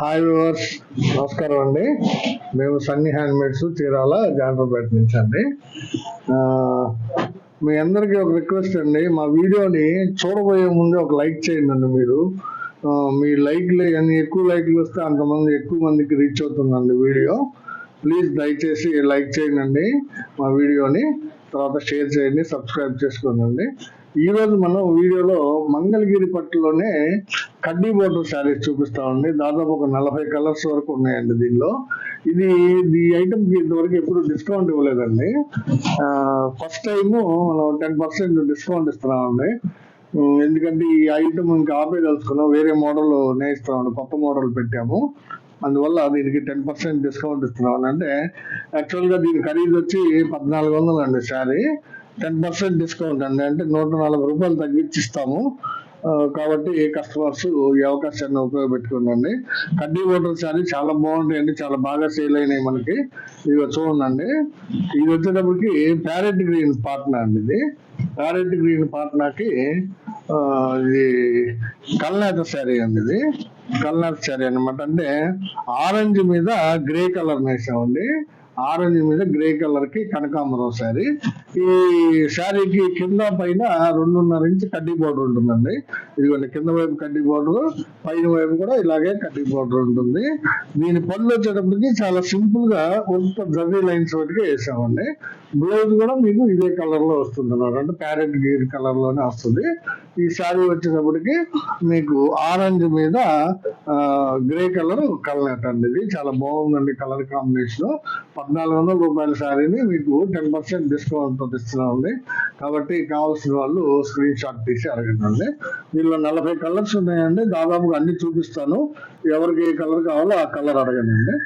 Hi viewers నమస్కారం అండి. మేము సన్నీ హ్యాండ్మేడ్స్ చీరాల జాండ్రపేట నుంచి అండి. మీ అందరికీ ఒక రిక్వెస్ట్ అండి. మా వీడియోని చూడబోయే ముందు ఒక లైక్ చేయండి అండి మీరు. మీ లైక్లు ఎన్ని ఎక్కువ లైక్లు వస్తే అంతమంది ఎక్కువ మందికి రీచ్ అవుతుందండి వీడియో. ప్లీజ్ దయచేసి లైక్ చేయండి మా వీడియోని. తర్వాత షేర్ చేయండి సబ్స్క్రైబ్ చేసుకోండి ఈ రోజు మనం వీడియోలో మంగళగిరి పట్టులోనే కడ్డీ బోర్డర్ శారీస్ చూపిస్తామండి దాదాపు ఒక నలభై కలర్స్ వరకు ఉన్నాయండి దీనిలో. ఇది ఈ ఐటమ్కి ఇంతవరకు ఎప్పుడు డిస్కౌంట్ ఇవ్వలేదండి. ఫస్ట్ టైం మనం టెన్ పర్సెంట్ డిస్కౌంట్ ఇస్తున్నామండి ఎందుకంటే ఈ ఐటమ్ ఇంకా ఆపేదలుచుకున్నాం. వేరే మోడల్ నేయిస్తామండి కొత్త మోడల్ పెట్టాము. అందువల్ల దీనికి టెన్ పర్సెంట్ డిస్కౌంట్ ఇస్తున్నాం. అంటే యాక్చువల్గా దీని ఖరీదు వచ్చి పద్నాలుగు వందలు అండి శారీ. టెన్ పర్సెంట్ డిస్కౌంట్ అండి. అంటే నూట నలభై రూపాయలు తగ్గించిస్తాము. ఇస్తాము ఏ కాబట్టి కస్టమర్స్ ఈ అవకాశాన్ని ఉపయోగపెట్టుకోండి కడ్డీ ఓటర్ శారీ చాలా బాగుంటాయండి. చాలా బాగా సేల్ అయినాయి మనకి. ఇవి చూడండి ఇది వచ్చేటప్పటికి ప్యారెట్ గ్రీన్ పాట్నా అండి ఇది. ప్యారెట్ గ్రీన్ పాట్నాకి ఇది కల్నాథ శారీ అండి ఇది. కల్నాథ శారీ అన్నమాట. అంటే ఆరెంజ్ మీద గ్రే కలర్ వేసామండి. ఆరెంజ్ మీద గ్రే కలర్కి కనకాంబరం శారీ. ఈ శారీకి కింద పైన రెండున్నర ఇంచ్ కడ్డీ బోర్డర్ ఉంటుందండి. ఇదిగోండి కింద వైపు కడ్డీ బోర్డర్ పైన వైపు కూడా ఇలాగే కడ్డీ బోర్డర్ ఉంటుంది. దీని పళ్ళు వచ్చేటప్పటికి చాలా సింపుల్గా కొంత జర్రీ లైన్స్ వాటికి వేసామండి. బ్లౌజ్ కూడా మీకు ఇదే కలర్లో వస్తుంది అన్నమాట. అంటే ప్యారెట్ గ్రీన్ కలర్లోనే వస్తుంది. ఈ శారీ వచ్చేటప్పటికి మీకు ఆరెంజ్ మీద గ్రే కలర్ కలర్ అండి. ఇది చాలా బాగుందండి కలర్ కాంబినేషన్. పద్నాలుగు వందల రూపాయల శారీని మీకు టెన్ పర్సెంట్ డిస్కౌంట్ ఇస్తున్నామండి కాబట్టి కావాల్సిన వాళ్ళు స్క్రీన్ షాట్ తీసి అడగండి. దీనిలో నలభై కలర్స్ ఉన్నాయండి. దాదాపుగా అన్ని చూపిస్తాను. ఎవరికి ఏ కలర్ కావాలో ఆ కలర్ అడగండి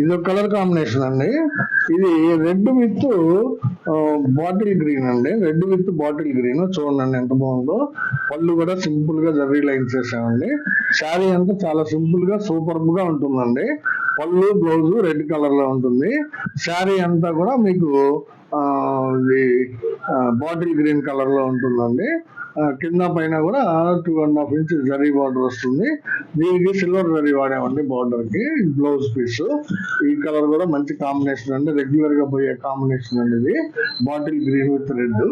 ఇది ఒక కలర్ కాంబినేషన్ అండి. ఇది రెడ్ విత్ బాటిల్ గ్రీన్ అండి. Red with bottle green. చూడండి ఎంత బాగుందో. పళ్ళు కూడా సింపుల్గా జర్రీ లైన్స్ వేసామండి. శారీ అంతా చాలా సింపుల్గా సూపర్గా ఉంటుందండి. పళ్ళు బ్లౌజ్ రెడ్ కలర్లో ఉంటుంది. శారీ అంతా కూడా మీకు బాటిల్ గ్రీన్ కలర్లో ఉంటుందండి కింద పైన కూడా two and half inch zari border వస్తుంది. దీనికి సిల్వర్ జరీ వాడామండి బార్డర్కి బ్లౌజ్ పీస్. ఈ కలర్ కూడా మంచి కాంబినేషన్ అండి. రెగ్యులర్గా పోయే కాంబినేషన్ అండి ఇది. Bottle green with red.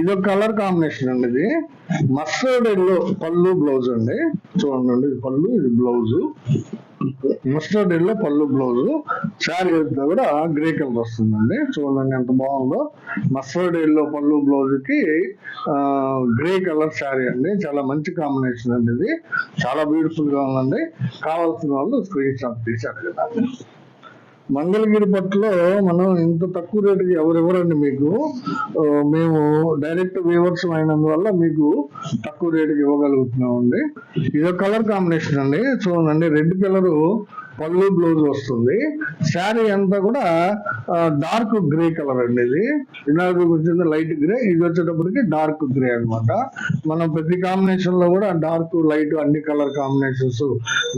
ఇది ఒక కలర్ కాంబినేషన్ అండి ఇది. మస్టర్డ్ ఎల్లో పళ్ళు బ్లౌజ్ అండి. చూడండి ఇది పళ్ళు ఇది blouse. Mustard yellow pallu blouse saree అంతా కూడా గ్రే కలర్ వస్తుందండి. చూడండి ఎంత బాగుందో. మస్టర్డ్ ఎల్లో పళ్ళు బ్లౌజ్కి గ్రే కలర్ శారీ అండి. చాలా మంచి కాంబినేషన్ అండి ఇది. చాలా బ్యూటిఫుల్గా ఉందండి. కావాల్సిన వాళ్ళు స్క్రీన్ షాట్ తీసి కదా మంగళగిరి పట్టులో మనం ఇంత తక్కువ రేటుకి ఎవరు ఇవ్వరండి మీకు? మేము డైరెక్ట్ వ్యూవర్స్ అయినందువల్ల మీకు తక్కువ రేటుకి ఇవ్వగలుగుతున్నాం అండి ఇది కలర్ కాంబినేషన్ అండి. చూడండి రెడ్ కలర్ పళ్ళు బ్లౌజ్ వస్తుంది. శారీ అంతా కూడా డార్క్ గ్రే కలర్ అండి ఇది. ఇందాక వచ్చింది లైట్ గ్రే ఇది వచ్చేటప్పటికి డార్క్ గ్రే అన్నమాట. మనం ప్రతి కాంబినేషన్లో కూడా డార్క్ లైట్ అన్ని కలర్ కాంబినేషన్స్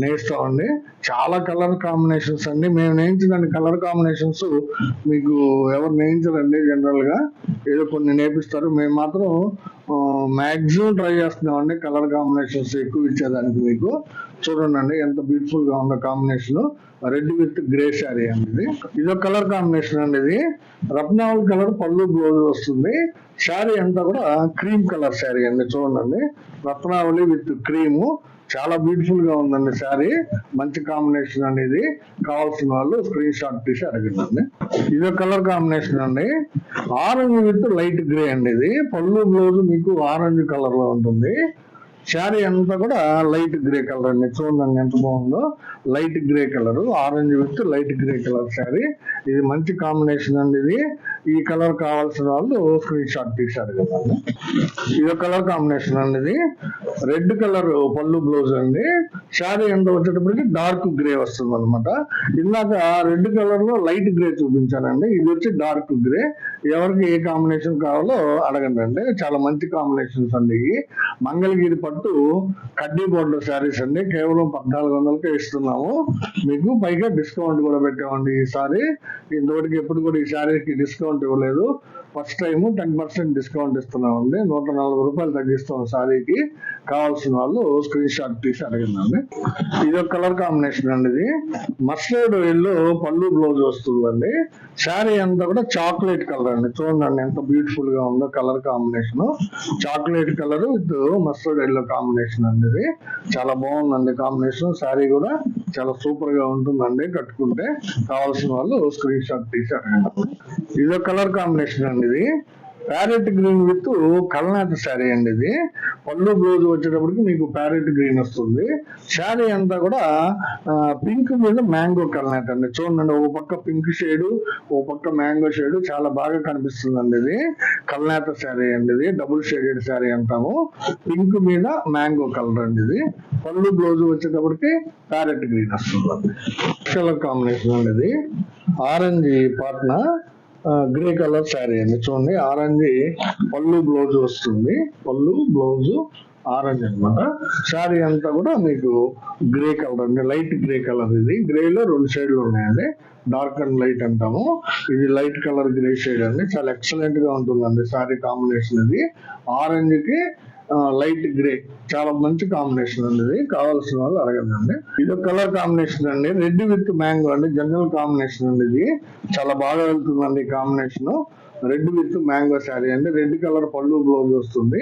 నేస్తామండి చాలా కలర్ కాంబినేషన్స్ అండి. మేము నేయించిన కలర్ కాంబినేషన్స్ మీకు ఎవరు నేయించరండి జనరల్గా. ఏదో కొన్ని నేర్పిస్తారు మేము మాత్రం మ్యాక్సిమం ట్రై చేస్తున్నామండి కలర్ కాంబినేషన్స్ ఎక్కువ ఇచ్చేదానికి మీకు. చూడండి ఎంత బ్యూటిఫుల్గా ఉన్న combination red with grey saree అనేది. ఇది ఒక కలర్ కాంబినేషన్ అండి ఇది రత్నావళి కలర్ పళ్ళు బ్లౌజ్ వస్తుంది. శారీ అంతా కూడా క్రీమ్ కలర్ శారీ అండి చూడండి. రత్నావళి విత్ క్రీమ్ చాలా బ్యూటిఫుల్గా ఉందండి శారీ మంచి కాంబినేషన్ అనేది. కావాల్సిన వాళ్ళు స్క్రీన్ షాట్ తీసి అడగండి. ఇది కలర్ కాంబినేషన్ అండి. ఆరెంజ్ విత్ లైట్ గ్రే అండి ఇది. పళ్ళు బ్లౌజ్ మీకు ఆరెంజ్ కలర్లో ఉంటుంది. శారీ అంతా కూడా లైట్ గ్రే కలర్ అండి. చూడండి ఎంత బాగుందో. Light grey colour orange with light grey colour saree. ఇది మంచి కాంబినేషన్ అండి ఇది. ఈ కలర్ కావాల్సిన వాళ్ళు స్క్రీన్ షాట్ తీశారు కదా. ఇది కలర్ కాంబినేషన్ అండి ఇది. రెడ్ కలర్ పళ్ళు బ్లౌజ్ అండి. శారీ ఎంత వచ్చేటప్పటికి డార్క్ గ్రే వస్తుంది అనమాట ఇందాక రెడ్ కలర్లో లైట్ గ్రే చూపించానండి. ఇది వచ్చి డార్క్ గ్రే. ఎవరికి ఏ కాంబినేషన్ కావాలో అడగండి అండి. చాలా మంచి కాంబినేషన్స్ అండి ఇవి. మంగళగిరి పట్టు కడ్డీ బోర్డర్ శారీస్ అండి. కేవలం పద్నాలుగు వందలకే ఇస్తున్నాము. మీకు పైగా డిస్కౌంట్ కూడా పెట్టామండి ఈసారి ఇంతవరకు ఎప్పుడు కూడా ఈ శారీకి డిస్కౌంట్ ఇవ్వలేదు. First time ten percent discount ఇస్తున్నామండి. నూట నలభై రూపాయలు తగ్గిస్తాం సారీకి కావాల్సిన వాళ్ళు స్క్రీన్ షాట్ తీసి అడిగిందండి ఇది ఒక కలర్ కాంబినేషన్ అండి ఇది. మస్టర్డ్ ఇల్లు పళ్ళు బ్లౌజ్ వస్తుందండి. శారీ అంతా కూడా చాక్లెట్ కలర్ అండి. చూడండి ఎంత బ్యూటిఫుల్గా ఉందో colour combination. Chocolate colour with mustard yellow combination అండి ఇది. చాలా బాగుందండి కాంబినేషన్. శారీ కూడా చాలా సూపర్గా ఉంటుందండి కట్టుకుంటే. కావాల్సిన వాళ్ళు స్క్రీన్ షాట్ తీసి అడగండి. ఇదో కలర్ కాంబినేషన్ అండి ఇది. ప్యారెట్ గ్రీన్ విత్ కల్నాథ్ శారీ అండి ఇది. పళ్ళు బ్లౌజ్ వచ్చేటప్పటికి మీకు ప్యారెట్ గ్రీన్ వస్తుంది. శారీ అంతా కూడా పింక్ మీద మ్యాంగో కల్నాథ్ అండి. చూడండి ఒక పక్క పింక్ షేడ్ ఒక పక్క మ్యాంగో షేడ్ చాలా బాగా కనిపిస్తుంది అండి ఇది. కల్నాథ శారీ అండి ఇది డబుల్ షేడెడ్ శారీ అంటాము. పింక్ మీద మ్యాంగో కలర్ అండి ఇది. పళ్ళు బ్లౌజ్ వచ్చేటప్పటికి ప్యారెట్ గ్రీన్ వస్తుంది. కలర్ కాంబినేషన్ అండి ఇది. ఆరెంజ్ పాట్న గ్రే కలర్ శారీ అండి. చూడండి ఆరెంజ్ పళ్ళు బ్లౌజ్ వస్తుంది. పళ్ళు బ్లౌజ్ ఆరెంజ్ అన్నమాట. శారీ అంతా కూడా మీకు గ్రే కలర్ అండి. లైట్ గ్రే కలర్ ఇది. గ్రేలో రెండు షేడ్లు ఉన్నాయండి. డార్క్ అండ్ లైట్ అంటాము. ఇది లైట్ కలర్ గ్రే షేడ్ అండి. చాలా ఎక్సలెంట్గా ఉంటుందండి శారీ కాంబినేషన్ ఇది. ఆరెంజ్కి లైట్ గ్రే చాలా మంచి కాంబినేషన్ అండి ఇది కావాల్సిన వాళ్ళు అడగండి. ఇది కలర్ కాంబినేషన్ అండి. రెడ్ విత్ మ్యాంగో అండి. జనరల్ కాంబినేషన్ అండి ఇది చాలా బాగా వెళ్తుందండి combination red with mango saree అండి. రెడ్ కలర్ పళ్ళు బ్లౌజ్ వస్తుంది.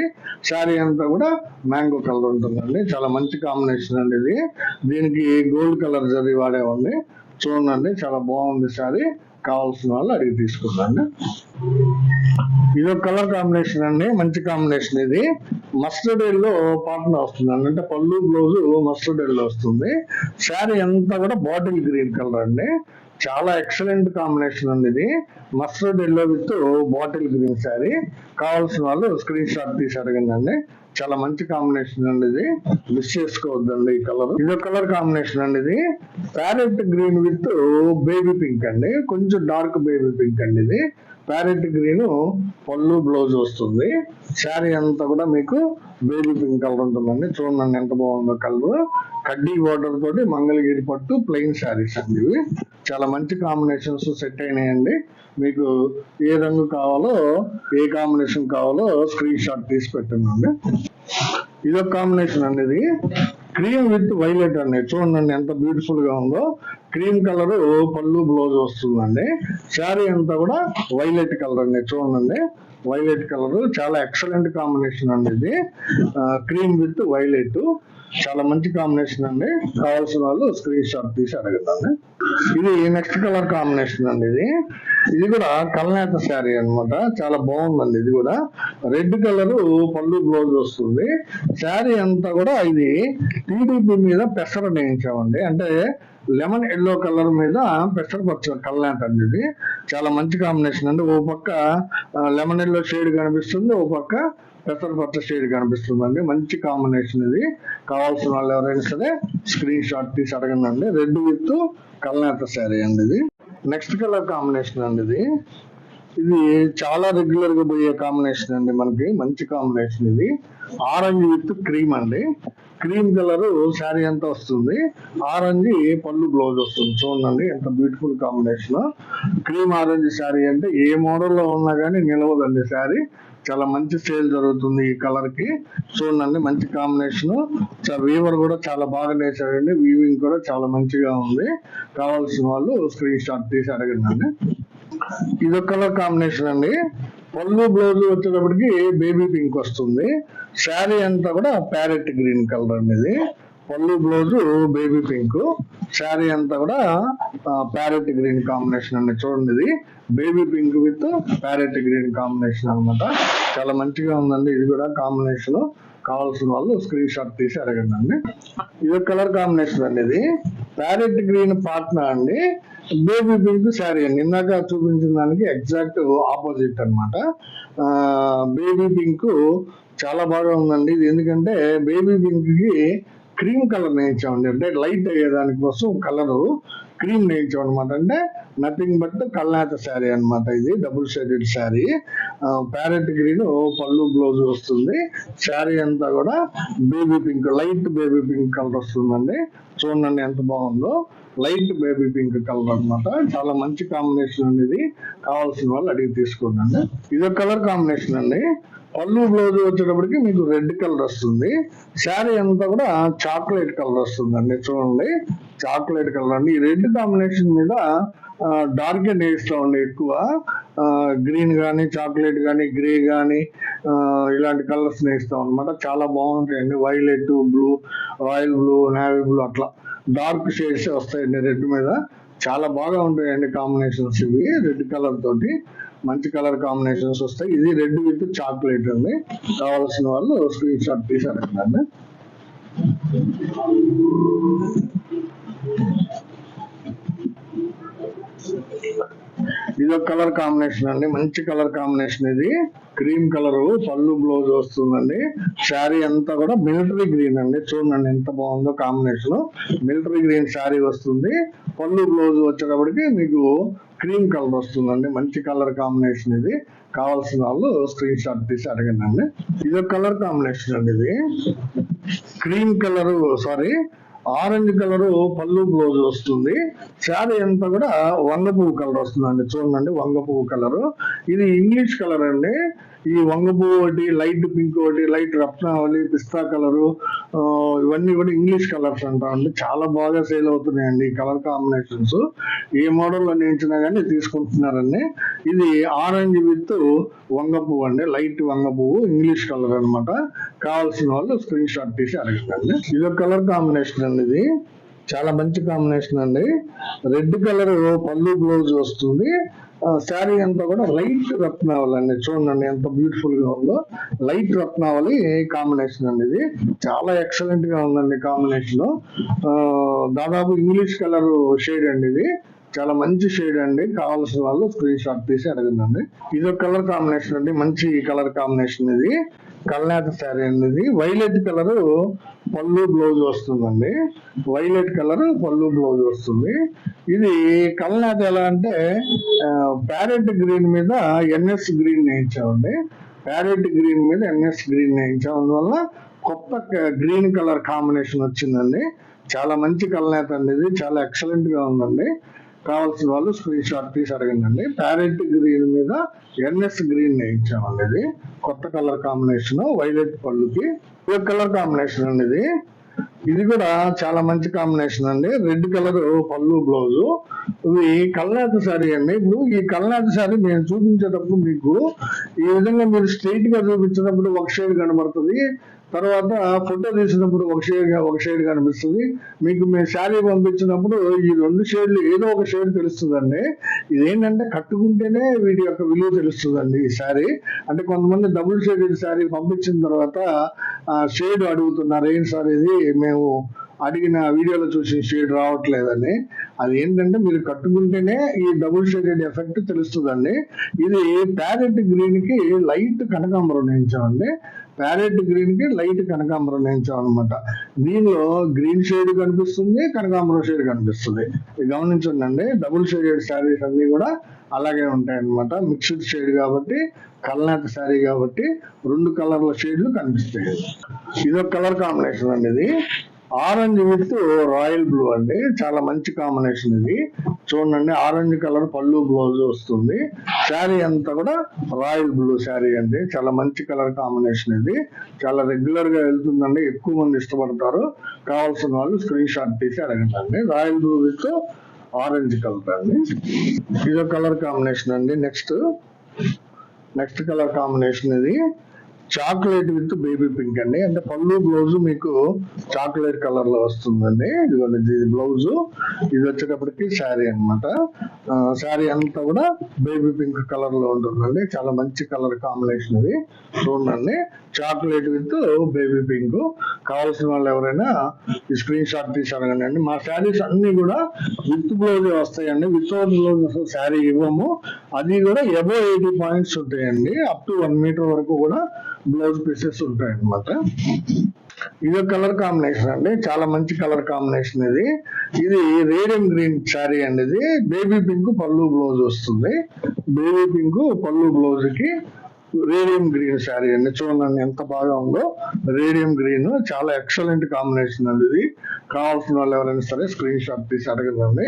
శారీ అంతా కూడా మ్యాంగో కలర్ ఉంటుందండి. చాలా మంచి కాంబినేషన్ అండి ఇది. దీనికి గోల్డ్ కలర్ జరి వాడేవండి. చూడండి చాలా బాగుంది శారీ కావాల్సిన వాళ్ళు అడిగి తీసుకుందండి. ఇది ఒక కలర్ కాంబినేషన్ అండి మంచి కాంబినేషన్ ఇది. మస్టర్డ్ ఎల్లో పాటన వస్తుందండి. అంటే పళ్ళు బ్లౌజ్ మస్టర్డ్ ఎల్లో వస్తుంది. శారీ అంతా కూడా బాటిల్ గ్రీన్ కలర్ అండి. చాలా ఎక్సలెంట్ కాంబినేషన్ అండి ఇది. Mustard yellow with bottle green saree. కావాల్సిన వాళ్ళు స్క్రీన్ షాట్ తీసి అడగండి చాలా మంచి కాంబినేషన్ అండి ఇది. మిస్ చేసుకోవద్దండి ఈ కలర్ ఇది కలర్ కాంబినేషన్ అండి ఇది. Parrot green with baby pink అండి. కొంచెం డార్క్ బేబీ పింక్ అండి ఇది. ప్యారెట్ గ్రీన్ పళ్ళు బ్లౌజ్ వస్తుంది. శారీ అంతా కూడా మీకు బేబీ పింక్ కలర్ ఉంటుందండి. చూడండి ఎంత బాగుందో కలర్. కడ్డీ బార్డర్ తోటి మంగళగిరి పట్టు ప్లెయిన్ శారీస్ అండి ఇవి. చాలా మంచి కాంబినేషన్స్ సెట్ అయినాయండి. మీకు ఏ రంగు కావాలో ఏ కాంబినేషన్ కావాలో స్క్రీన్ షాట్ తీసి పెట్టండి ఒక కాంబినేషన్ అండి ఇది. క్రీమ్ విత్ వైలెట్ అండి. చూడండి ఎంత బ్యూటిఫుల్గా ఉందో. క్రీమ్ కలర్ పళ్ళు బ్లౌజ్ వస్తుందండి. శారీ అంతా కూడా వైలెట్ కలర్ అండి. చూడండి. వైలెట్ కలర్ చాలా ఎక్సలెంట్ కాంబినేషన్ అండి ఇది. Cream with violet. చాలా మంచి కాంబినేషన్ అండి. కావాల్సిన వాళ్ళు స్క్రీన్ షాట్ తీసి అడగదండి ఇది నెక్స్ట్ కలర్ కాంబినేషన్ అండి ఇది. ఇది కూడా కలనేత శారీ అన్నమాట. చాలా బాగుందండి ఇది కూడా. రెడ్ కలర్ పళ్ళు బ్లౌజ్ వస్తుంది. శారీ అంతా కూడా ఇది టీడీపీ మీద పెసర నేయించామండి అంటే లెమన్ ఎల్లో కలర్ మీద పెసర పచ్చ కల్నేత అండి ఇది. చాలా మంచి కాంబినేషన్ అండి. ఓ పక్క లెమన్ ఎల్లో షేడ్ కనిపిస్తుంది. ఓ పక్క పెసర్ పచ్చ షేడ్ కనిపిస్తుందండి. మంచి కాంబినేషన్ ఇది. కావాల్సిన వాళ్ళు ఎవరైనా సరే స్క్రీన్ షాట్ తీసి అడగండి రెడ్ విత్ కల్నేత శారీ అండి ఇది. నెక్స్ట్ కలర్ కాంబినేషన్ అండి ఇది. ఇది చాలా రెగ్యులర్గా పోయే కాంబినేషన్ అండి మనకి. మంచి కాంబినేషన్ ఇది. ఆరెంజ్ విత్ క్రీమ్ అండి. క్రీమ్ కలర్ శారీ అంతా వస్తుంది. ఆరెంజ్ పళ్ళు బ్లౌజ్ వస్తుంది చూడండి ఎంత beautiful combination cream orange saree అంటే ఏ మోడల్లో ఉన్నా కానీ నిలవదండి శారీ చాలా మంచి సేల్ జరుగుతుంది ఈ కలర్కి. చూడండి మంచి కాంబినేషన్ వీవర్ కూడా చాలా బాగా నేర్చాడండి. వీవింగ్ కూడా చాలా మంచిగా ఉంది. కావాల్సిన వాళ్ళు స్క్రీన్ షాట్ తీసి అడగండి. ఇది కలర్ కాంబినేషన్ అండి. పళ్ళు బ్లౌజ్ వచ్చేటప్పటికి బేబీ పింక్ వస్తుంది. శారీ అంతా కూడా ప్యారెట్ గ్రీన్ కలర్ అండి ఇది. Pallu blouse baby pink. Sari అంతా కూడా ప్యారెట్ గ్రీన్ కాంబినేషన్ అండి. చూడండి ఇది. Baby pink with parrot green combination అన్నమాట. చాలా మంచిగా ఉందండి. ఇది కూడా కాంబినేషన్. కావాల్సిన వాళ్ళు స్క్రీన్ షాట్ తీసి అడగండి అండి. ఇది కలర్ కాంబినేషన్ అండి ఇది. ప్యారెట్ గ్రీన్ పార్ట్నర్ అండి. బేబీ పింక్ శారీ అండి. ఇందాక చూపించిన దానికి ఎగ్జాక్ట్ ఆపోజిట్ అనమాట బేబీ పింక్ చాలా బాగా ఉందండి. ఇది ఎందుకంటే బేబీ పింక్కి క్రీమ్ కలర్ నేర్చామండి అంటే లైట్ అయ్యేదాని కోసం కలరు క్రీమ్ నేర్చాం అనమాట అంటే నథింగ్ బట్ కల్నాథ శారీ అన్నమాట ఇది double shaded saree. Parrot green pallu blouse వస్తుంది. శారీ అంతా కూడా baby pink light baby pink colour వస్తుందండి. చూడండి ఎంత బాగుందో. లైట్ బేబీ పింక్ కలర్ అన్నమాట. చాలా మంచి కాంబినేషన్ అండి ఇది కావాల్సిన వాళ్ళు అడిగి తీసుకోండి. ఇది కలర్ కాంబినేషన్ అండి. పళ్ళు బ్లౌజ్ వచ్చేటప్పటికి మీకు రెడ్ కలర్ వస్తుంది. శారీ అంతా కూడా చాక్లెట్ కలర్ వస్తుందండి చూడండి. చాక్లెట్ కలర్ అండి. ఈ రెడ్ కాంబినేషన్ మీద డార్క్ వేస్తామండి ఎక్కువ. గ్రీన్ కానీ చాక్లెట్ కానీ గ్రే కానీ ఇలాంటి కలర్స్ వేస్తాం అనమాట చాలా బాగుంటాయండి. Violet blue royal blue navy blue అట్లా. డార్క్ షేడ్స్ వస్తాయండి రెడ్ మీద. చాలా బాగా ఉంటాయండి కాంబినేషన్స్ ఇవి రెడ్ కలర్ తోటి. మంచి కలర్ కాంబినేషన్స్ వస్తాయి. ఇది రెడ్ విత్ చాక్లెట్ అండి. కావాల్సిన వాళ్ళు స్క్రీన్ షాట్ తీసి అడగండి ఇది ఒక కలర్ కాంబినేషన్ అండి. మంచి కలర్ కాంబినేషన్ ఇది. క్రీమ్ కలర్ పళ్ళు బ్లౌజ్ వస్తుందండి. శారీ అంతా కూడా మిలిటరీ గ్రీన్ అండి. చూడండి ఎంత బాగుందో కాంబినేషన్. మిలిటరీ గ్రీన్ శారీ వస్తుంది. పళ్ళు బ్లౌజ్ వచ్చేటప్పటికి మీకు క్రీమ్ కలర్ వస్తుందండి. మంచి కలర్ కాంబినేషన్ ఇది. కావాల్సిన వాళ్ళు స్క్రీన్ షాట్ తీసి అడగండి. ఇది ఒక కలర్ కాంబినేషన్ అండి ఇది. Cream colour saree orange colour pallu blouse వస్తుంది. శారీ అంతా కూడా వంగ పువ్వు కలర్ వస్తుందండి. చూడండి వంగ పువ్వు కలర్. ఇది ఇంగ్లీష్ కలర్ అండి. ఈ వంగపువ్వు ఒకటి లైట్ పింక్ ఒకటి లైట్ రత్నావళి పిస్తా కలరు ఇవన్నీ కూడా ఇంగ్లీష్ కలర్స్ అంటామండి చాలా బాగా సేల్ అవుతున్నాయండి ఈ కలర్ కాంబినేషన్స్. ఏ మోడల్లో నేర్చినా కానీ తీసుకుంటున్నారండి ఇది ఆరెంజ్ విత్ వంగ పువ్వు అండి. లైట్ వంగ పువ్వు ఇంగ్లీష్ కలర్ అనమాట కావాల్సిన వాళ్ళు స్క్రీన్ షాట్ తీసి అడగండి. ఇది ఒక కలర్ కాంబినేషన్ అండి ఇది. చాలా మంచి కాంబినేషన్ అండి. రెడ్ కలర్ పళ్ళు బ్లౌజ్ వస్తుంది. శారీ అంతా కూడా లైట్ రత్నావళి అండి. చూడండి ఎంత బ్యూటిఫుల్గా ఉందో. లైట్ రత్నావళి కాంబినేషన్ అండి ఇది. చాలా ఎక్సలెంట్గా ఉందండి కాంబినేషన్. దాదాపు ఇంగ్లీష్ కలర్ షేడ్ అండి ఇది. చాలా మంచి షేడ్ అండి. కావాల్సిన వాళ్ళు స్క్రీన్ షాట్ తీసి అడగండి. ఇది ఒక కలర్ కాంబినేషన్ అండి. మంచి కలర్ కాంబినేషన్ ఇది. కల్నాథ శారీ అండి ఇది. వైలెట్ కలర్ పళ్ళు బ్లౌజ్ వస్తుందండి. వైలెట్ కలర్ పళ్ళు బ్లౌజ్ వస్తుంది. ఇది కల్నాథ ఎలా అంటే ప్యారెట్ గ్రీన్ మీద ఎన్ఎస్ గ్రీన్ వేయించామండి. ప్యారెట్ గ్రీన్ మీద ఎన్ఎస్ గ్రీన్ వేయించాం. అందువల్ల కొత్త గ్రీన్ కలర్ కాంబినేషన్ వచ్చిందండి. చాలా మంచి కల్నేత అండి ఇది. చాలా ఎక్సలెంట్గా ఉందండి. కావాల్సిన వాళ్ళు స్క్రీన్ షాట్ తీసి అడగండి. ప్యారెట్ గ్రీన్ మీద ఎన్ఎస్ గ్రీన్ వేయించామండి ఇది కొత్త కలర్ కాంబినేషన్ వైలెట్ పళ్ళుకి. ఇది కలర్ కాంబినేషన్ అండి ఇది ఇది కూడా చాలా మంచి కాంబినేషన్ అండి. రెడ్ కలర్ పళ్ళు బ్లౌజ్ ఇవి కల్నాథ శారీ అండి. ఇప్పుడు ఈ కల్నాథ శారీ నేను చూపించేటప్పుడు మీకు ఈ విధంగా మీరు స్ట్రైట్గా చూపించేటప్పుడు ఒక షేడ్ కనబడుతుంది. తర్వాత ఫోటో తీసినప్పుడు ఒక షేడ్ ఒక షేడ్ కనిపిస్తుంది. మీకు మేము శారీ పంపించినప్పుడు ఈ రెండు షేడ్లు ఏదో ఒక షేడ్ తెలుస్తుందండి. ఇదేంటంటే కట్టుకుంటేనే వీటి యొక్క విలువ తెలుస్తుందండి ఈ శారీ. అంటే కొంతమంది డబుల్ షేడెడ్ శారీ పంపించిన తర్వాత షేడ్ అడుగుతున్నారు ఏం సార్ ఇది? మేము అడిగిన వీడియోలో చూసిన షేడ్ రావట్లేదని. అది ఏంటంటే మీరు కట్టుకుంటేనే ఈ డబుల్ షేడెడ్ ఎఫెక్ట్ తెలుస్తుందండి. ఇది ప్యారెట్ గ్రీన్కి లైట్ కనకాంబరం నేర్చామండి ప్యారెట్ గ్రీన్కి లైట్ కనకాంబరం నేర్చాం అనమాట దీనిలో గ్రీన్ షేడ్ కనిపిస్తుంది కనకాంబరం షేడ్ కనిపిస్తుంది. ఇది గమనించండి డబుల్ షేడెడ్ శారీస్ అన్ని కూడా అలాగే ఉంటాయన్నమాట. మిక్స్డ్ షేడ్ కాబట్టి కల్నాథ శారీ కాబట్టి రెండు కలర్ల షేడ్లు కనిపిస్తాయి. ఇది ఒక కలర్ కాంబినేషన్ అండి ఇది. ఆరెంజ్ విత్ రాయల్ బ్లూ అండి. చాలా మంచి కాంబినేషన్ ఇది. చూడండి ఆరెంజ్ కలర్ పళ్ళు బ్లౌజ్ వస్తుంది. శారీ అంతా కూడా రాయల్ బ్లూ శారీ అండి. చాలా మంచి కలర్ కాంబినేషన్ ఇది. చాలా రెగ్యులర్గా వెళ్తుందండి. ఎక్కువ మంది ఇష్టపడతారు. కావాల్సిన వాళ్ళు స్క్రీన్ షాట్ తీసి అడగండి. Royal blue with orange colour అండి. ఇదో కలర్ కాంబినేషన్ అండి. నెక్స్ట్ నెక్స్ట్ కలర్ కాంబినేషన్ ఇది. చాక్లెట్ విత్ బేబీ పింక్ అండి. అంటే పళ్ళు బ్లౌజ్ మీకు చాక్లెట్ కలర్లో వస్తుందండి. ఇదిగోండి ఇది బ్లౌజ్ ఇది వచ్చేటప్పటికి శారీ అన్నమాట. శారీ అంతా కూడా బేబీ పింక్ కలర్లో ఉంటుందండి. చాలా మంచి కలర్ కాంబినేషన్ ఇది. చూడండి చాక్లెట్ విత్ బేబీ పింక్ కావాల్సిన వాళ్ళు ఎవరైనా ఈ స్క్రీన్ షాట్ తీసి అడగండి మా శారీస్ అన్ని కూడా విత్ బ్లౌజ్ వస్తాయండి. వితౌట్ బ్లౌజ్ శారీ ఇవ్వము. అది కూడా ఎబో ఎయిటీ పాయింట్స్ ఉంటాయండి. అప్ టు వన్ మీటర్ వరకు కూడా బ్లౌజ్ పీసెస్ ఉంటాయి అన్నమాట ఇది కలర్ కాంబినేషన్ అండి. చాలా మంచి కలర్ కాంబినేషన్ ఇది. ఇది రేడియం గ్రీన్ శారీ అండి ఇది. బేబీ పింక్ పళ్ళు బ్లౌజ్ వస్తుంది. బేబీ పింక్ పళ్ళు బ్లౌజ్కి రేడియం గ్రీన్ శారీ అండి. చూడండి ఎంత బాగా ఉందో. రేడియం గ్రీన్ చాలా ఎక్సలెంట్ కాంబినేషన్ అండి ఇది. కావాల్సిన వాళ్ళు ఎవరైనా సరే స్క్రీన్ షాట్ తీసి అడగదండి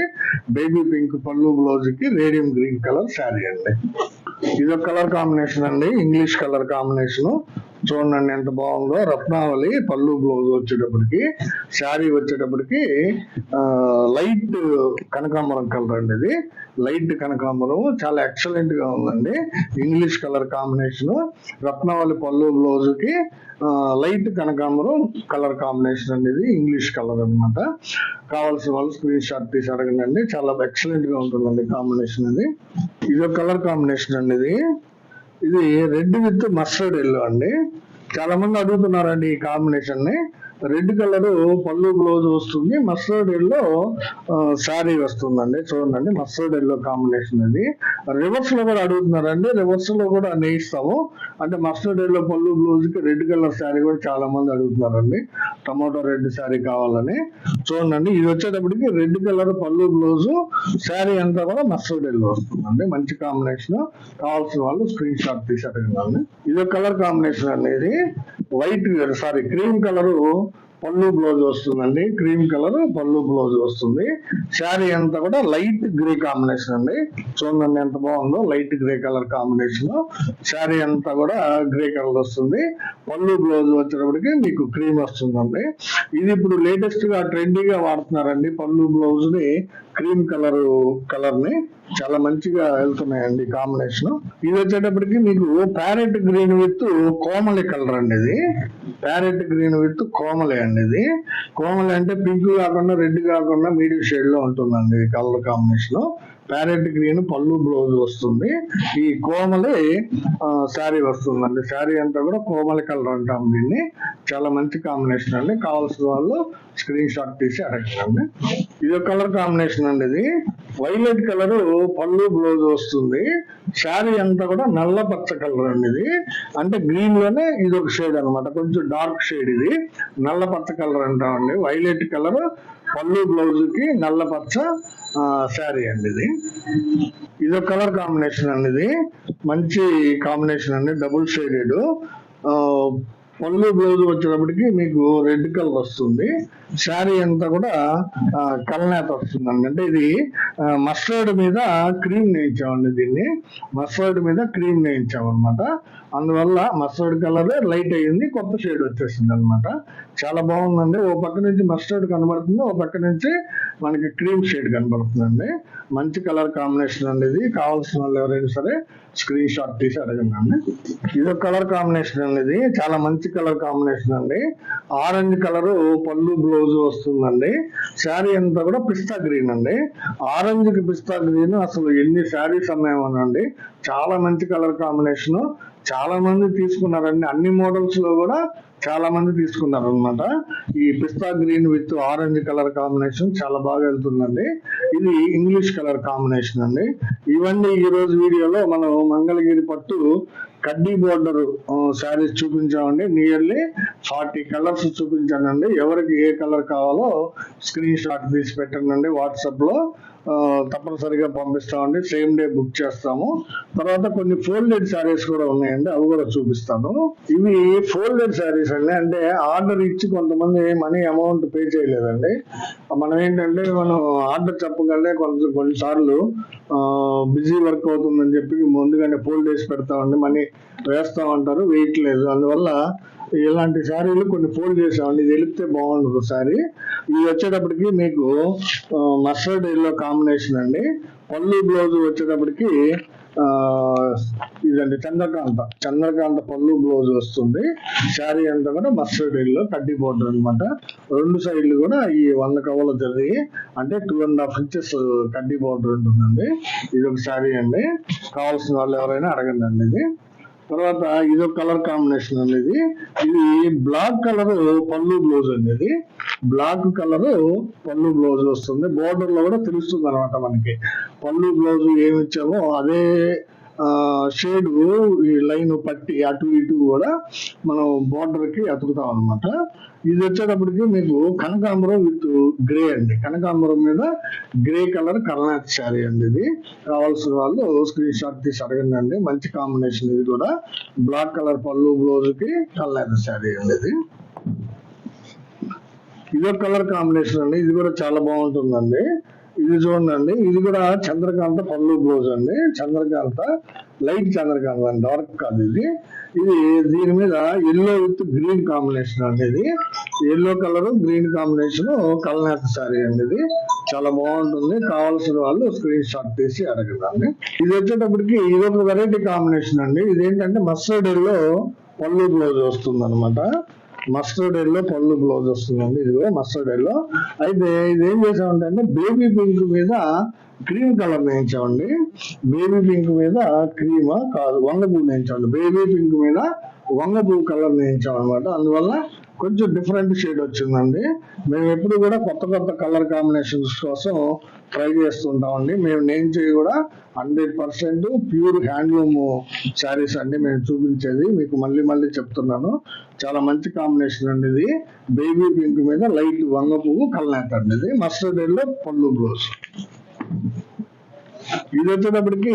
బేబీ పింక్ పళ్ళు బ్లౌజ్కి రేడియం గ్రీన్ కలర్ శారీ అండి. ఇదొక కలర్ కాంబినేషన్ అండి. English colour combination. చూడండి ఎంత బాగుందో. రత్నావళి పళ్ళు బ్లౌజ్ వచ్చేటప్పటికి శారీ వచ్చేటప్పటికి లైట్ కనకాంబరం కలర్ అండి ఇది లైట్ కనకాంబరం చాలా ఎక్సలెంట్గా ఉందండి. ఇంగ్లీష్ కలర్ కాంబినేషన్ రత్నావళి పళ్ళు బ్లౌజ్కి లైట్ కనకాంబరం కలర్ కాంబినేషన్ అండి ఇది ఇంగ్లీష్ కలర్ అన్నమాట. కావాల్సిన వాళ్ళు స్క్రీన్ షాట్ తీసి అడగండి చాలా ఎక్సలెంట్గా ఉంటుందండి కాంబినేషన్ ఇది ఇది ఒక కలర్ కాంబినేషన్ అండి ఇది. ఇది రెడ్ విత్ మస్టర్డ్ ఎల్లో అండి. చాలా మంది అడుగుతున్నారండి ఈ కాంబినేషన్ని. రెడ్ కలర్ పళ్ళు బ్లౌజ్ వస్తుంది మస్టర్డ్ ఎల్లో శారీ వస్తుందండి. చూడండి మస్టర్డ్ ఎల్లో కాంబినేషన్ ఇది. రివర్స్లో కూడా అడుగుతున్నారండి. రివర్స్లో కూడా నేయిస్తాము. అంటే మస్టర్డ్ ఎల్లో పళ్ళు బ్లౌజ్కి రెడ్ కలర్ శారీ కూడా చాలా మంది అడుగుతున్నారండి. టమాటో రెడ్ శారీ కావాలని. చూడండి ఇది వచ్చేటప్పటికి red colour pallu blouse saree అంతా కూడా మస్టర్డ్ ఎల్లో వస్తుందండి. మంచి కాంబినేషన్. కావాల్సిన వాళ్ళు స్క్రీన్ షాట్ తీసి ఇది కలర్ కాంబినేషన్ అనేది white saree cream colour pallu blouse వస్తుందండి. క్రీమ్ కలర్ పళ్ళు బ్లౌజ్ వస్తుంది. శారీ అంతా కూడా లైట్ గ్రే కాంబినేషన్ అండి. చూడండి ఎంత బాగుందో light grey colour combination sari అంతా కూడా గ్రే కలర్ వస్తుంది. పళ్ళు బ్లౌజ్ వచ్చేటప్పటికి మీకు క్రీమ్ వస్తుందండి. ఇది ఇప్పుడు లేటెస్ట్గా ట్రెండీగా వాడుతున్నారండి పళ్ళు బ్లౌజ్ని. క్రీమ్ కలర్ కలర్ని చాలా మంచిగా వెళ్తున్నాయండి కాంబినేషన్. ఇది వచ్చేటప్పటికి మీకు ప్యారెట్ గ్రీన్ విత్ కోమలి కలర్ అండి ఇది. ప్యారెట్ గ్రీన్ విత్ కోమలి అండి ఇది. కోమలి అంటే పింక్ కాకుండా రెడ్ కాకుండా మీడియం షేడ్లో ఉంటుందండి colour combination. Parrot green pallu blouse వస్తుంది. ఈ కోమలి శారీ వస్తుందండి. శారీ అంతా కూడా కోమలి కలర్ అంటాం దీన్ని. చాలా మంచి కాంబినేషన్ అండి. కావాల్సిన వాళ్ళు స్క్రీన్ షాట్ తీసి అడగండి. ఇది కలర్ కాంబినేషన్ అండి ఇది. వైలెట్ కలర్ పళ్ళు బ్లౌజ్ వస్తుంది. శారీ అంతా కూడా నల్ల పచ్చ కలర్ అండి ఇది. అంటే గ్రీన్లోనే ఇది ఒక షేడ్ అన్నమాట. కొంచెం డార్క్ షేడ్ ఇది. నల్ల పచ్చ కలర్ అంటామండి. వైలెట్ కలర్ పళ్ళు బ్లౌజ్కి నల్ల పచ్చ శారీ అండి ఇది. ఇది ఒక కలర్ కాంబినేషన్ అండి ఇది. మంచి కాంబినేషన్ అండి. డబుల్ షేడెడ్ పళ్ళు బ్లౌజ్ వచ్చేటప్పటికి మీకు రెడ్ కలర్ వస్తుంది. శారీ అంతా కూడా కలనేత వస్తుందండి అంటే ఇది మస్టర్డ్ మీద క్రీమ్ నేయించామండి దీన్ని. మస్టర్డ్ మీద క్రీమ్ నేయించాం అనమాట అందువల్ల మస్టర్డ్ కలర్ లైట్ అయ్యింది కొత్త షేడ్ వచ్చేసింది అనమాట చాలా బాగుందండి. ఓ పక్క నుంచి మస్టర్డ్ కనబడుతుంది ఓ పక్క నుంచి మనకి క్రీమ్ షేడ్ కనబడుతుందండి. మంచి కలర్ కాంబినేషన్ అండి ఇది. కావాల్సిన వాళ్ళు ఎవరైనా సరే స్క్రీన్ షాట్ తీసి అడగండి. ఇది ఒక కలర్ కాంబినేషన్ అండి ఇది. చాలా మంచి కలర్ కాంబినేషన్ అండి. ఆరెంజ్ కలర్ పళ్ళు బ్లౌజ్ వస్తుందండి. శారీ అంతా కూడా పిస్తా గ్రీన్ అండి. ఆరెంజ్కి పిస్తా గ్రీన్ అసలు ఎన్ని శారీస్ ఉన్నాయండి చాలా మంచి కలర్ కాంబినేషన్ చాలా మంది తీసుకున్నారండి అన్ని మోడల్స్లో కూడా చాలా మంది తీసుకున్నారు అనమాట ఈ పిస్తా green with orange colour combination చాలా బాగా వెళ్తుందండి. ఇది ఇంగ్లీష్ కలర్ కాంబినేషన్ అండి. ఇవన్నీ ఈ రోజు వీడియోలో మనం మంగళగిరి పట్టు కడ్డీ బోర్డర్ శారీస్ చూపించామండి. నియర్లీ ఫార్టీ కలర్స్ చూపించానండి. ఎవరికి ఏ కలర్ కావాలో స్క్రీన్ షాట్ తీసి పెట్టండి వాట్సాప్లో. తప్పనిసరిగా పంపిస్తామండి. సేమ్ డే బుక్ చేస్తాము. తర్వాత కొన్ని ఫోల్డెడ్ శారీస్ కూడా ఉన్నాయండి. అవి కూడా చూపిస్తాను. ఇవి ఫోల్డెడ్ శారీస్ అండి. అంటే ఆర్డర్ ఇచ్చి కొంతమంది మనీ అమౌంట్ పే చేయలేదండి. మనం ఏంటంటే మనం ఆర్డర్ చెప్పగలే కొంత కొన్నిసార్లు బిజీ వర్క్ అవుతుందని చెప్పి ముందుగానే ఫోల్డ్ చేసి పెడతామండి మనీ. వేస్తామంటారు వేయట్లేదు. అందువల్ల ఇలాంటి శారీలు కొన్ని ఫోల్డ్ చేసామండి ఇది వెలిపితే బాగుండదు శారీ. ఇది వచ్చేటప్పటికి మీకు మస్టర్డ్ ఎల్లో కాంబినేషన్ అండి. పళ్ళు బ్లౌజ్ వచ్చేటప్పటికి ఇదండి చంద్రకాంత. చంద్రకాంత పళ్ళు బ్లౌజ్ వస్తుంది. శారీ అంతా కూడా మస్టర్డ్ ఎల్లో కడ్డీ బోర్డర్ అన్నమాట. రెండు సైడ్లు కూడా ఈ వంద కవర్లు జరిగి అంటే టూ అండ్ హాఫ్ ఇంచెస్ కడ్డీ బోర్డర్ ఉంటుందండి. ఇది ఒక శారీ అండి. కావాల్సిన వాళ్ళు ఎవరైనా అడగండి అండి ఇది. తర్వాత ఇదో కలర్ కాంబినేషన్ అనేది ఇది బ్లాక్ కలర్ పళ్ళు బ్లౌజ్ అనేది. బ్లాక్ కలర్ పళ్ళు బ్లౌజ్ వస్తుంది. బోర్డర్లో కూడా తెలుస్తుంది అనమాట మనకి. పళ్ళు బ్లౌజ్ ఏమి ఇచ్చామో అదే షేడ్ ఈ లైన్ పట్టి అటు ఇటు కూడా మనం బోర్డర్కి కి అతుకుతాం అనమాట ఇది వచ్చేటప్పటికి మీకు కనకాంబరం విత్ గ్రే అండి. కనకాంబరం మీద గ్రే కలర్ కర్ణాటక శారీ అండి ఇది. కావాల్సిన వాళ్ళు స్క్రీన్ షాట్ తీసి అడగండి అండి. మంచి కాంబినేషన్ ఇది కూడా. బ్లాక్ కలర్ పళ్ళు బ్లౌజ్కి శారీ అండి ఇది. ఇదో కలర్ కాంబినేషన్ అండి. ఇది కూడా చాలా బాగుంటుందండి. ఇది చూడండి. ఇది కూడా చంద్రకాంత పళ్ళు బ్లౌజ్ అండి. చంద్రకాంత లైట్ చంద్రకాంత అండి డార్క్ కాదు ఇది. ఇది దీని మీద ఎల్లో విత్ గ్రీన్ కాంబినేషన్ అండి ఇది. ఎల్లో కలర్ గ్రీన్ కాంబినేషన్ కల్నాథ్ సారీ అండి ఇది. చాలా బాగుంటుంది. కావాల్సిన వాళ్ళు స్క్రీన్ షాట్ తీసి అడగదండి ఇది వచ్చేటప్పటికి ఇది ఒక వెరైటీ కాంబినేషన్ అండి. ఇదేంటంటే మస్టర్డ్లో పళ్ళు బ్లౌజ్ వస్తుంది అనమాట మస్టర్డ్ ఎల్లో పళ్ళు బ్లౌజ్ వస్తుందండి. ఇది కూడా మస్టర్డ్ ఎల్లో అయితే ఇది ఏం చేసామంటే అంటే బేబీ పింక్ మీద క్రీమ్ కలర్ నేయించామండి బేబీ పింక్ మీద క్రీమ్ కాదు వంగ పువ్వు వేయించామండి. బేబీ పింక్ మీద వంగ పువ్వు కలర్ వేయించాం అనమాట అందువల్ల కొంచెం డిఫరెంట్ షేడ్ వచ్చిందండి. మేము ఎప్పుడు కూడా కొత్త కొత్త కలర్ కాంబినేషన్స్ కోసం ట్రై చేస్తుంటామండి. మేము నేను చేయి కూడా hundred percent pure handloom saris అండి మేము చూపించేది. మీకు మళ్ళీ మళ్ళీ చెప్తున్నాను. చాలా మంచి కాంబినేషన్ అండి ఇది. బేబీ పింక్ మీద లైట్ వంగ పువ్వు కల్నాథ్ అండి ఇది. మస్టర్డ్ ఎల్లో పళ్ళు బ్లౌజ్ ఇది వచ్చేటప్పటికి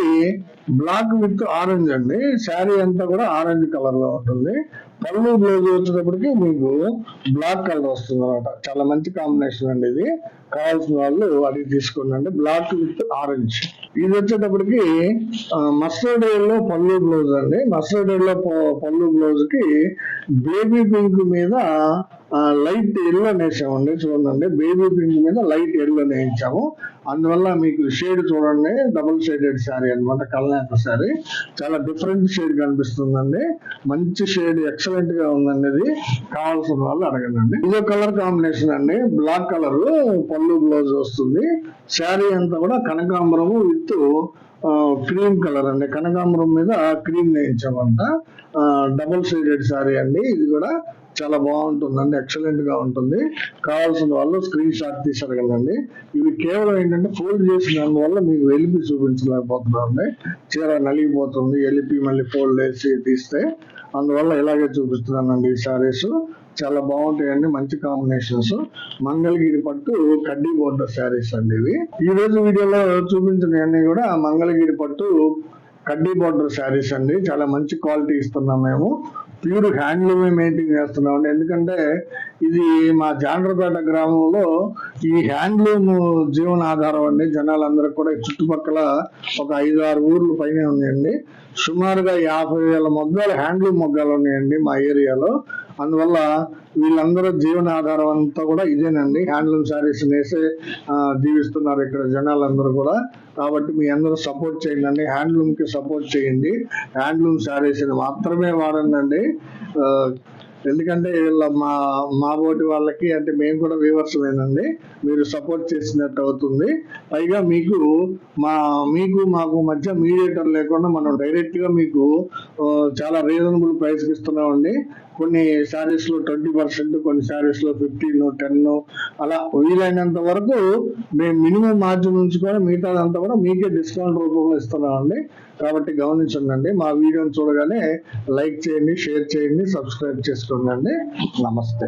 బ్లాక్ విత్ ఆరెంజ్ అండి. శారీ అంతా కూడా ఆరెంజ్ కలర్లో ఉంటుంది. పళ్ళు బ్లౌజ్ వచ్చేటప్పటికి మీకు బ్లాక్ కలర్ వస్తుంది అనమాట చాలా మంచి కాంబినేషన్ అండి ఇది. కావాల్సిన వాళ్ళు అది తీసుకోండి. అండి బ్లాక్ విత్ ఆరెంజ్ ఇది వచ్చేటప్పటికి మస్టర్డ్లో పళ్ళు బ్లౌజ్ అండి. మస్టర్డ్లో పళ్ళు బ్లౌజ్కి బేబీ పింక్ మీద లైట్ ఎల్లో అనేసామండి చూడండి బేబీ పింక్ మీద లైట్ ఎల్లో నేయించాము. అందువల్ల మీకు షేడ్ చూడండి డబుల్ షేడెడ్ శారీ అన్నమాట కల్నాథ శారీ. చాలా డిఫరెంట్ షేడ్ కనిపిస్తుందండి. మంచి షేడ్ ఎక్సలెంట్గా ఉందండి ఇది. కావాల్సిన వాళ్ళు అడగండి. ఇదో కలర్ కాంబినేషన్ అండి. బ్లాక్ కలర్ పళ్ళు బ్లౌజ్ వస్తుంది. శారీ అంతా కూడా కనకాంబరము విత్ క్రీమ్ కలర్ అండి. కనకాంబరం మీద క్రీమ్ వేయించామంట డబుల్ సైడెడ్ శారీ అండి. ఇది కూడా చాలా బాగుంటుందండి. ఎక్సలెంట్గా ఉంటుంది. కావాల్సిన వాళ్ళు స్క్రీన్ షాట్ తీసి అడగండి ఇవి కేవలం ఏంటంటే ఫోల్డ్ చేసినందువల్ల మీకు ఎలిపి చూపించలేకపోతున్నాండి చీర నలిగిపోతుంది. ఎలిపి మళ్ళీ ఫోల్డ్ వేసి తీస్తే అందువల్ల ఇలాగే చూపిస్తున్నానండి ఈ శారీస్. చాలా బాగుంటాయండి మంచి కాంబినేషన్స్ మంగళగిరి పట్టు కడ్డీ బోర్డర్ శారీస్ అండి ఇవి. ఈ రోజు వీడియోలో చూపించినవన్నీ కూడా మంగళగిరి పట్టు కడ్డీ బోర్డర్ శారీస్ అండి. చాలా మంచి క్వాలిటీ ఇస్తున్నాం మేము. ప్యూర్ హ్యాండ్లూమే మెయింటైన్ చేస్తున్నాం అండి ఎందుకంటే ఇది మా జాండ్రపేట గ్రామంలో ఈ హ్యాండ్లూమ్ జీవనాధారం అండి. జనాలందరూ కూడా చుట్టుపక్కల ఒక ఐదు ఆరు ఊర్లు పైన ఉన్నాయండి. సుమారుగా యాభై వేల మొగ్గాలు హ్యాండ్లూమ్ మొగ్గాలు ఉన్నాయండి మా ఏరియాలో. అందువల్ల వీళ్ళందరూ జీవనాధారం అంతా కూడా ఇదేనండి. హ్యాండ్లూమ్ శారీస్ నేసే జీవిస్తున్నారు ఇక్కడ జనాలందరూ కూడా. కాబట్టి మీ అందరూ సపోర్ట్ చేయండి అండి. హ్యాండ్లూమ్కి సపోర్ట్ చేయండి. హ్యాండ్లూమ్ శారీస్ మాత్రమే వాడండి ఎందుకంటే వీళ్ళ మా మా బోటి వాళ్ళకి అంటే మేము కూడా వ్యూవర్స్ మీరు సపోర్ట్ చేసినట్టు అవుతుంది. పైగా మీకు మా మీకు మాకు మధ్య మీడియేటర్ లేకుండా మనం డైరెక్ట్గా మీకు చాలా రీజనబుల్ ప్రైస్కి ఇస్తున్నామండి. కొన్ని శారీస్లో ట్వంటీ పర్సెంట్ కొన్ని శారీస్లో ఫిఫ్టీన్ టెన్ అలా వీలైనంత వరకు మేము మినిమం మార్జిన్ ఉంచుకొని మిగతాదంతా కూడా మీకే డిస్కౌంట్ రూపంలో ఇస్తున్నామండి. కాబట్టి గమనించండి మా వీడియోని చూడగానే లైక్ చేయండి షేర్ చేయండి సబ్స్క్రైబ్ చేసుకోండి నమస్తే.